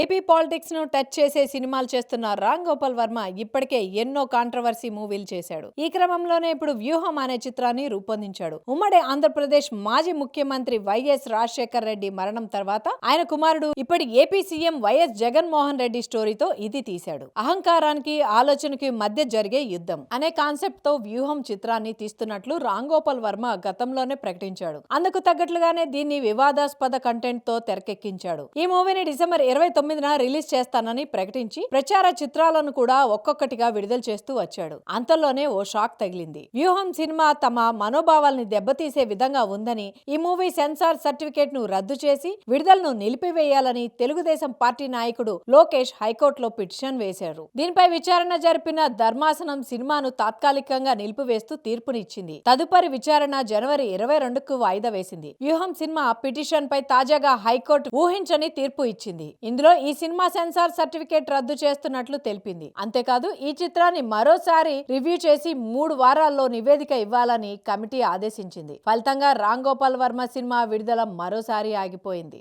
AP పాలిటిక్స్ను touch చేసే సినిమాలు చేస్తున్న రామ్ గోపాల్ వర్మ ఇప్పటికే ఎన్నో కాంట్రవర్సీ మూవీలు చేశాడు. ఈ క్రమంలోనే ఇప్పుడు వ్యూహం అనే చిత్రాన్ని రూపొందించాడు. ఉమ్మడి ఆంధ్రప్రదేశ్ మాజీ ముఖ్యమంత్రి వైఎస్ రాజశేఖర్ రెడ్డి మరణం తర్వాత ఆయన కుమారుడు ఇప్పటి AP CM YS Jaganmohan Reddy స్టోరీతో ఇది తీశాడు. అహంకారానికి ఆలోచనకి మధ్య జరిగే యుద్ధం అనే కాన్సెప్ట్తో వ్యూహం చిత్రాన్ని తీస్తున్నట్లు రామ్ గోపాల్ వర్మ గతంలోనే ప్రకటించాడు. అందుకు తగ్గట్లుగానే దీన్ని వివాదాస్పద కంటెంట్తో తెరకెక్కించాడు. ఈ మూవీని డిసెంబర్ ఇరవై తొమ్మిదిన రిలీజ్ చేస్తానని ప్రకటించి ప్రచార చిత్రాలను కూడా ఒక్కొక్కటిగా విడుదల చేస్తూ వచ్చాడు. అంతలోనే ఓ షాక్ తగిలింది. వ్యూహం సినిమా తమ మనోభావాల్ని దెబ్బతీసే విధంగా ఉందని ఈ మూవీ సెన్సార్ సర్టిఫికేట్ను రద్దు చేసి విడుదలను నిలిపివేయాలని తెలుగుదేశం పార్టీ నాయకుడు లోకేష్ హైకోర్టులో పిటిషన్ వేశారు. దీనిపై విచారణ జరిపిన ధర్మాసనం సినిమాను తాత్కాలికంగా నిలిపివేస్తూ తీర్పునిచ్చింది. తదుపరి విచారణ జనవరి ఇరవై రెండుకు వాయిదా వేసింది. వ్యూహం సినిమా పిటిషన్ పై తాజాగా హైకోర్టు ఊహించని తీర్పు ఇచ్చింది. ఇందులో ఈ సినిమా సెన్సార్ సర్టిఫికేట్ రద్దు చేస్తున్నట్లు తెలిపింది. అంతేకాదు ఈ చిత్రాన్ని మరోసారి రివ్యూ చేసి మూడు వారాల్లో నివేదిక ఇవ్వాలని కమిటీ ఆదేశించింది. ఫలితంగా రామ్ గోపాల్ వర్మ సినిమా విడుదల మరోసారి ఆగిపోయింది.